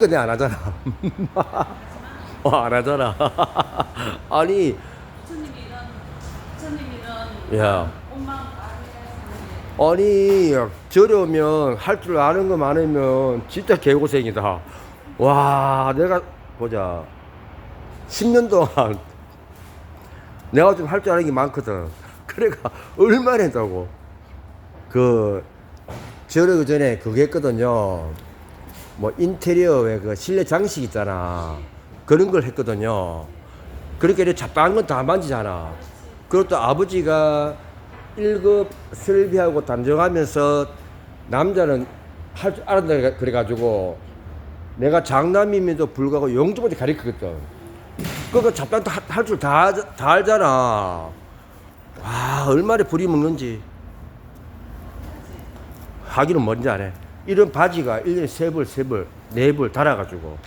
근데 안 하잖아. 어, 안 하잖아. 아니, 부처님이 부처님이 야. 아니, 저려면 할 줄 아는 거 많으면 진짜 개고생이다. 와, 내가, 보자. 10년 동안 내가 좀 할 줄 아는 게 많거든. 그래가 얼마나 했다고. 그, 저러기 전에 그게 했거든요. 뭐 인테리어 왜그 실내 장식 있잖아. 그런 걸 했거든요. 그렇게 이렇게 잡다한 건 다 만지잖아. 그것도 아버지가 1급 설비하고 담정하면서 남자는 할 줄 알았다 그래가지고 내가 장남임에도 불구하고 영주까지 가르쳤거든. 그거 잡다한 할줄 다, 다 알잖아. 와, 얼마나 불이 먹는지. 하기는 뭔지 안 해. 이런 바지가 1년에 세 벌 세 벌, 네 벌 달아가지고.